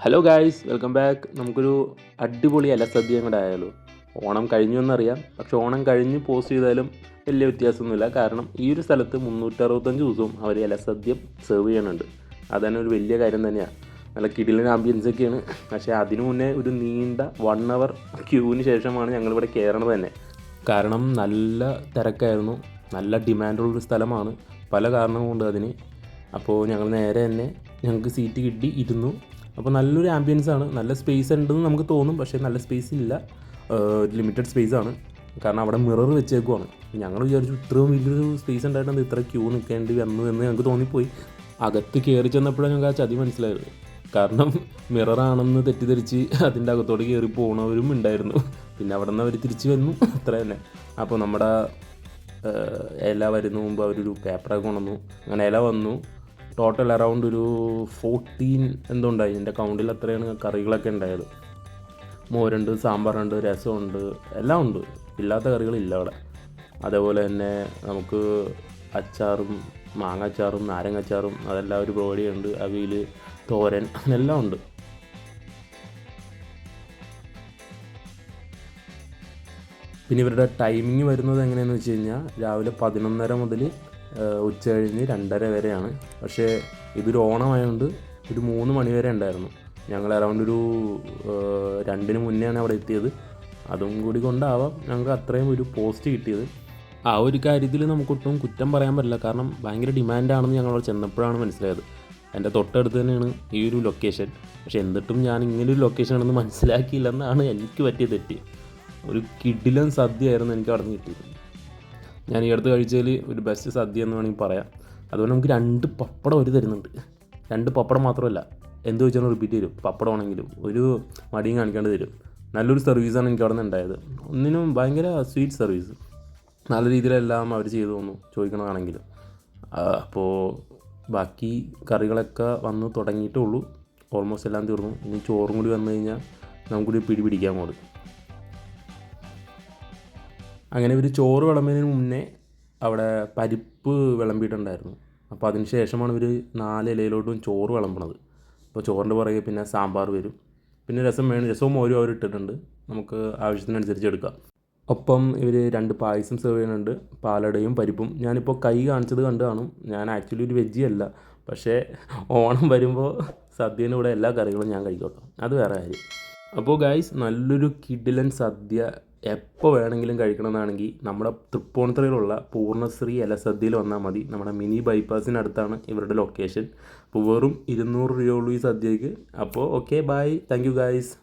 Hello guys welcome back നമുക്കൊരു അടിപൊളി അലസദ്യയും കൂടെ ആയാലോ. ഓണം കഴിഞ്ഞു എന്നറിയാം. പക്ഷെ ഓണം കഴിഞ്ഞ് പോസ്റ്റ് ചെയ്താലും വലിയ വ്യത്യാസമൊന്നുമില്ല. കാരണം ഈ ഒരു സ്ഥലത്ത് മുന്നൂറ്ററുപത്തഞ്ച് ദിവസവും അവർ ഇലസദ്യ സെർവ് ചെയ്യണുണ്ട് അതന്നെ ഒരു വലിയ കാര്യം തന്നെയാണ് നല്ല കിടിലൻ ആംബിയൻസ് ഒക്കെയാണ്. പക്ഷേ അതിനു മുന്നേ ഒരു നീണ്ട വൺ അവർ ക്യൂവിന് ശേഷമാണ് ഞങ്ങളിവിടെ കയറണത് തന്നെ. കാരണം നല്ല തിരക്കായിരുന്നു. നല്ല ഡിമാൻഡുള്ളൊരു സ്ഥലമാണ്. പല കാരണവും കൊണ്ട് അതിന്. അപ്പോൾ ഞങ്ങൾ നേരെ തന്നെ ഞങ്ങൾക്ക് സീറ്റ് കിട്ടി ഇരുന്നു. അപ്പോൾ നല്ലൊരു ആംബിയൻസ് ആണ്. നല്ല സ്പേസ് ഉണ്ടെന്ന് നമുക്ക് തോന്നും പക്ഷേ നല്ല സ്പേസ് ഇല്ല. ലിമിറ്റഡ് സ്പേസ് ആണ്. കാരണം അവിടെ മിറർ വെച്ചേക്കുവാണ്. ഞങ്ങൾ വിചാരിച്ചു ഇത്രയും വലിയൊരു സ്പേസ് ഉണ്ടായിട്ടുണ്ട് ഇത്ര ക്യൂ നിൽക്കേണ്ടി വന്നു എന്ന് ഞങ്ങൾക്ക് തോന്നിപ്പോയി. അകത്ത് കയറി ചെന്നപ്പോഴാണ് ഞങ്ങൾക്ക് ആ ചതി മനസ്സിലായത്. കാരണം മിററാണെന്ന് തെറ്റിദ്ധരിച്ച് അതിന്റെ അകത്തോടെ കയറി പോണവരും ഉണ്ടായിരുന്നു. പിന്നെ അവിടെ നിന്ന് അവർ തിരിച്ച് വന്നു. അത്ര തന്നെ. അപ്പോൾ നമ്മുടെ എല്ലാ വരുന്ന മുമ്പ് അവരൊരു പേപ്പറൊക്കെ കൊണ്ടുവന്നു. അങ്ങനെ ഇല വന്നു. ടോട്ടൽ അറൗണ്ട് ഒരു ഫോർട്ടീൻ എന്തോ ഉണ്ടായി. എന്റെ അക്കൗണ്ടിൽ അത്രയാണ് കറികളൊക്കെ ഉണ്ടായത്. മോരുണ്ട് സാമ്പാറുണ്ട് രസമുണ്ട് എല്ലാം ഉണ്ട്. ഇല്ലാത്ത കറികളില്ല അവിടെ. അതേപോലെ തന്നെ നമുക്ക് അച്ചാറും മാങ്ങാച്ചാറും അച്ചാറും നാരങ്ങ അച്ചാറും അതെല്ലാം ഒരു പ്രൊവൈഡ് ചെയ്യുന്നുണ്ട് അവിയൽ തോരൻ അങ്ങനെല്ലാം ഉണ്ട്. പിന്നെ ഇവരുടെ ടൈമിങ് വരുന്നത് എങ്ങനെയാണെന്ന് വെച്ച് കഴിഞ്ഞാൽ രാവിലെ പതിനൊന്നര മുതൽ ഉച്ച കഴിഞ്ഞ് രണ്ടര വരെയാണ്. പക്ഷേ ഇതൊരു ഓണമായതുകൊണ്ട് ഒരു മൂന്ന് മണി വരെ ഉണ്ടായിരുന്നു. ഞങ്ങൾ അറൗണ്ട് ഒരു രണ്ടിന് മുന്നെയാണ് അവിടെ എത്തിയത്. അതും കൂടി കൊണ്ടാവാം ഞങ്ങൾക്ക് അത്രയും ഒരു പോസ്റ്റ് കിട്ടിയത്. ആ ഒരു കാര്യത്തിൽ നമുക്കൊട്ടും കുറ്റം പറയാൻ പറ്റില്ല. കാരണം ഭയങ്കര ഡിമാൻഡാണെന്ന് ഞങ്ങൾ അവിടെ ചെന്നപ്പോഴാണ് മനസ്സിലായത്. എന്റെ തൊട്ടടുത്ത് തന്നെയാണ് ഈ ഒരു ലൊക്കേഷൻ പക്ഷെ എന്നിട്ടും ഞാൻ ഇങ്ങനൊരു ആണെന്ന് മനസ്സിലാക്കിയില്ലെന്നാണ് എനിക്ക് പറ്റിയ തെറ്റ്. ഒരു കിടിലൻ സദ്യയായിരുന്നു എനിക്ക് അവിടെ നിന്ന് കിട്ടിയത്. ഞാൻ ഈ അടുത്ത് കഴിച്ചതിൽ ഒരു ബെസ്റ്റ് സദ്യ എന്ന് വേണമെങ്കിൽ പറയാം. അതുപോലെ നമുക്ക് രണ്ട് പപ്പടം ഒരു തരുന്നുണ്ട്. രണ്ട് പപ്പടം മാത്രമല്ല എന്ത് വെച്ചാലും റിപ്പീറ്റ് തരും പപ്പടം ആണെങ്കിലും ഒരു മടിയും കാണിക്കാണ്ട് തരും. നല്ലൊരു സർവീസാണ് എനിക്ക് അവിടെ നിന്ന് ഉണ്ടായത്. ഒന്നിനും ഭയങ്കര സ്വീറ്റ് സർവീസ് നല്ല രീതിയിലെല്ലാം അവർ ചെയ്തു തന്നു ചോദിക്കണതാണെങ്കിലും അപ്പോൾ ബാക്കി കറികളൊക്കെ വന്ന് തുടങ്ങിയിട്ടേ ഉള്ളൂ. ഓൾമോസ്റ്റ് എല്ലാം തീർന്നു. ഇനി ചോറും കൂടി വന്നു കഴിഞ്ഞാൽ നമുക്കൊരു പിടി പിടിക്കാൻ പോകും അങ്ങനെ ഇവർ ചോറ് വിളമ്പുന്നതിന് മുന്നേ അവിടെ പരിപ്പ് വിളമ്പിയിട്ടുണ്ടായിരുന്നു. അപ്പോൾ അതിന് ശേഷമാണ് ഇവർ നാല് ഇലയിലോട്ടും ചോറ് വിളമ്പണത്. അപ്പോൾ ചോറിന്റെ പുറകെ പിന്നെ സാമ്പാർ വരും. പിന്നെ രസം വേണം രസവും മോരും അവർ ഇട്ടിട്ടുണ്ട്. നമുക്ക് ആവശ്യത്തിനനുസരിച്ച് എടുക്കാം. ഒപ്പം ഇവർ രണ്ട് പായസം സെർവ് ചെയ്യുന്നുണ്ട്. പാലടയും പരിപ്പും. ഞാനിപ്പോൾ കൈ കാണിച്ചത് കണ്ട് കാണും. ഞാൻ ആക്ച്വലി ഒരു വെജ്ജി അല്ല. പക്ഷേ ഓണം വരുമ്പോൾ സദ്യേന്റെ കൂടെ എല്ലാ കറികളും ഞാൻ കഴിക്കോട്ടോ അത് വേറെ കാര്യം. അപ്പോൾ ഗായ്സ് നല്ലൊരു കിഡിലൻ സദ്യ എപ്പോൾ വേണമെങ്കിലും കഴിക്കണമെന്നാണെങ്കിൽ നമ്മുടെ തൃപ്പൂണിത്തുറയിലുള്ള പൂർണശ്രീ എലസദ്യയിൽ വന്നാൽ മതി. നമ്മുടെ മിനി ബൈപ്പാസിനടുത്താണ് ഇവരുടെ ലൊക്കേഷൻ അപ്പോൾ വെറും ഇരുന്നൂറ് രൂപയുള്ളൂ ഈ സദ്യയ്ക്ക്. അപ്പോൾ okay bye thank you guys